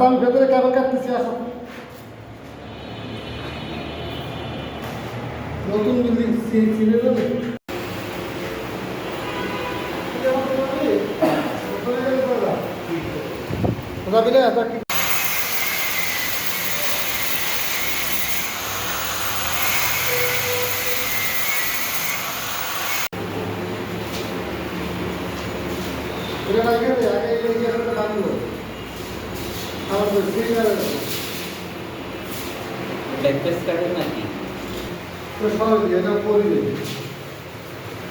আমি ভেতরে কেবল কাটতেছি আসাম নতুন বিল্ডিং চিনে যাবে? রবিলে এত কি এটা না গেলে আগে এই জায়গাটা বাঁধলো আমার তো সিগন্যাল নাকি? তো সহজ এটা করে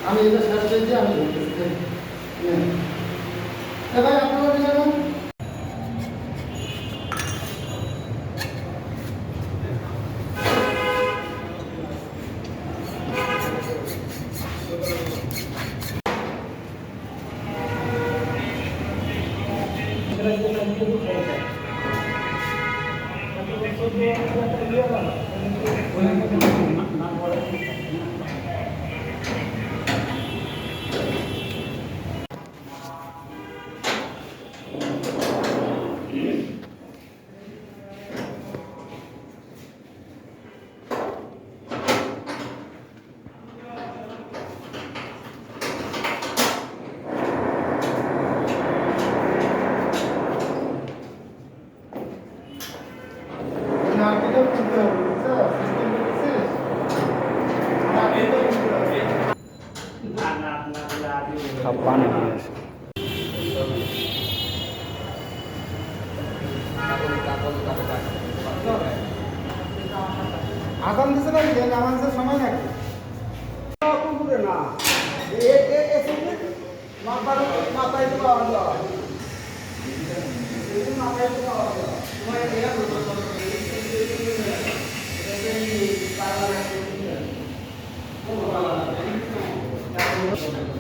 আমি এটা শেষ করে দিয়ে আমি বলতেছি এবার আপনারা দিলেন সব পানি নিয়ে আসে। করতে পারো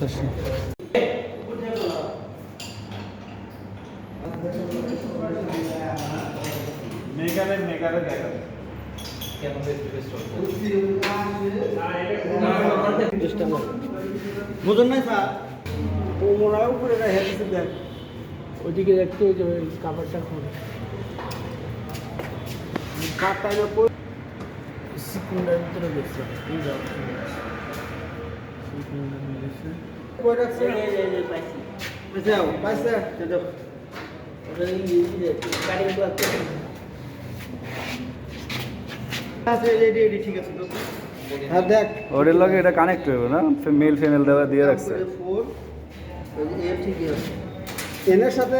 Точно. মেকারে মেকারে দেখা কেমন ফেস টু বুঝুন নাই স্যার? ও মনে হয় উপরে রেখে দিচ্ছে দেখ। ওইদিকে দেখতে ওই যে কাপড়টা খুলে। পড়ে সিকুন্ডার ভিতরে দেখছে এই যাও পড়ে রাখছে? বুঝাও পাইছে। তো হ্যাঁ দেখ। ওদের লগে এটা কানেক্ট হইব না? মেল ফিমেল দেওয়া দিয়ে রাখছে। এনের সাথে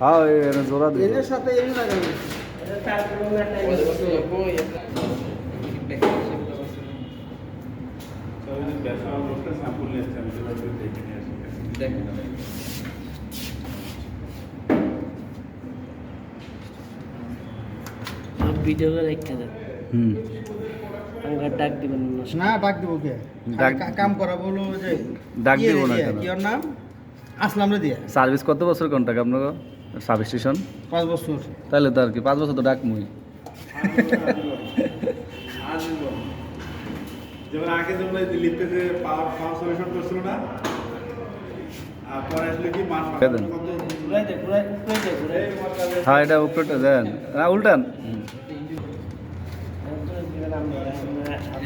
হ্যাঁ ওই এনে জোড়া দিয়ে এনের সাথে এর লাগানো লোকটা স্যাম্পল নিয়ে আসছে আমি সেটা দেখে নিয়ে আসি দেখেন ভিডিও করে রেখে দেন হুম। ডাক দিবেন না। ডাক দিব কে? ডাক- কাম করা বলো যে ডাক ইয়ে দিব না কেন? কি নাম? আসলাম রে দিয়া। সার্ভিস কত বছর কন্টাক্ট আপনার সাব স্টেশন? পাঁচ বছর। তাহলে তো আর কি পাঁচ বছর তো ডাক মুই। যেমন আগে যেমন যে পাওয়ার পাওয়ার সলিউশন করছিল না হ্যাঁ এটা উপরটা দেন। না উল্টান।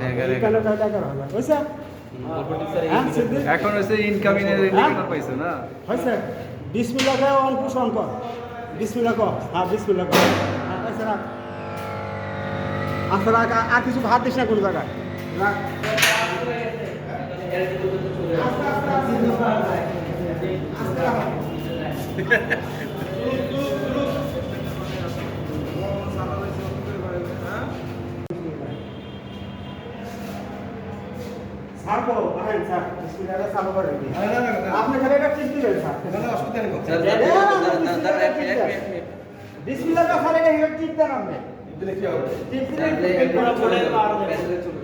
তাহলে এগারো হাজার হয়েছে উপরটা স্যার হ্যাঁ সিদ্ধি এখন হচ্ছে ইনকামিং এর ইন্ডিকেটর পাইছে না হয়েছে বিসমিল্লা কর অন পুশ অন কর বিসমিল্লা কর হ্যাঁ বিসমিল্লা কর হ্যাঁ হয়েছে রাখ আচ্ছা রাখ আর- আর কিছু ভাত দিস না কোনো জায়গায় আপনি খালি এটা টিপ দিবেন স্যার স্যার এ, না, না, দাঁড়ান, দাঁড়ান, দাঁড়ান, এক মিনিট, এক মিনিট, এক মিনিট। বিসমিল্লাহটা খালি এটা টিপ দেন আপনি দিলে চলে চলে চলে পাওয়ার হবে না।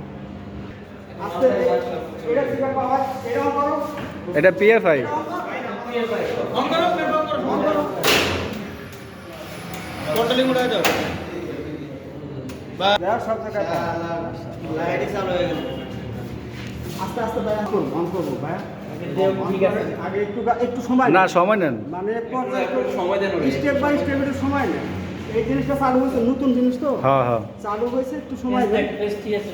এটা পিএফআই এটা অন করো অন করো। টোটালি উড়াই দাও দেওয়ার সব জায়গায় লাইটই চালু হয়ে গেল আস্তে আস্তে ভাই করব অন করব ভাই আগে একটু একটু সময় না নেন। সময় নেন। মানে একটু সময় দেন স্টেপ বাই স্টেপ একটু সময় নেন। এই জিনিসটা চালু হয়েছে নতুন জিনিস তো। হ্যাঁ হ্যাঁ। চালু হয়েছে একটু সময় দেন। টেস্ট ঠিক আছে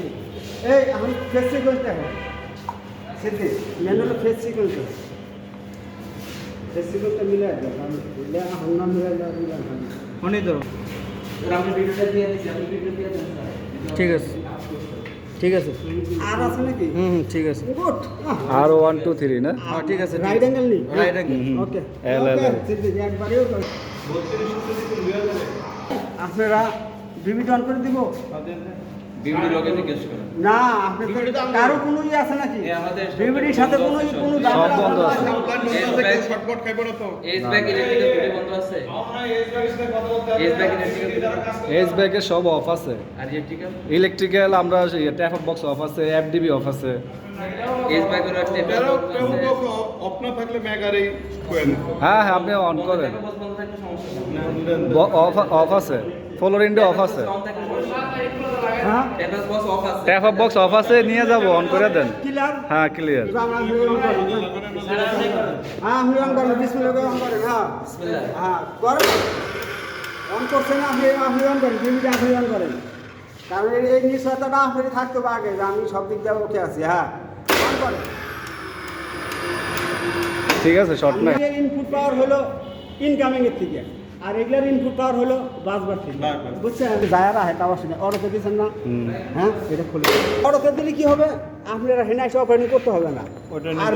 এই আমি ফেস সিকোয়েন্স দেখো। সিদ্ধি মেন হলো ফেস সিকোয়েন্স ফেস সিকোয়েন্সটা মিলে আমি মিলে আমার নাম মিলে ধরো ঠিক আছে। ঠিক আছে। আর আছে নাকি? হুম হুম ঠিক আছে। গুড আর ওয়ান টু থ্রি না? হ্যাঁ ঠিক আছে রাইট অ্যাঙ্গেল নি angle, হুম। Okay L, L. একবারেও তো। আপনারা ভিডিও অন করে দিব? ভিডিও লোকে জিজ্ঞেস করেন। না আপনি কারও কোনো ইয়ে আছে নাকি? এ আমাদের সাথে কোনো বন্ধ আছে। শর্টকাট খাইব না তো? বন্ধ এস ব্যাগের সব অফ আছে। আর ইলেকট্রিক্যাল ইলেকট্রিক্যাল আমরা ট্যাপ বক্স অফ আছে এফডিবি অফ আছে হ্যাঁ হ্যাঁ আপনি অন করেন বন্ধ থাকলে সমস্যা নেই অফ অফ আছে। ফলোর ইন্ডো অফ আছে। ট্যাপ অফ বক্স অফ আছে নিয়ে যাব অন করে দেন। ক্লিয়ার হ্যাঁ ক্লিয়ার অন হ্যাঁ আপনি হ্যাঁ। হ্যাঁ করছেন আপনি আপনি অন করেন টিভিটা আপনি অন করেন। কারণ এই- নিশ্চয়তাটা আপনার থাকতে আগে আমি সব দিক দিয়ে ওকে আছি হ্যাঁ। অন করেন। ঠিক আছে শর্ট নাই। ইনপুট পাওয়ার হলো ইনকামিং এর থেকে। আর এগুলার ইনপুট পাওয়ার হলো বাসবার থেকে। বুঝছেন? দায়ারা হয় তাও শুনে। অটোতে দিচ্ছেন না? হ্যাঁ? এটা খুলে। অটোতে দিলে কি হবে? আপনারা হেনা এসে অপারেটিং করতে হবে না। আর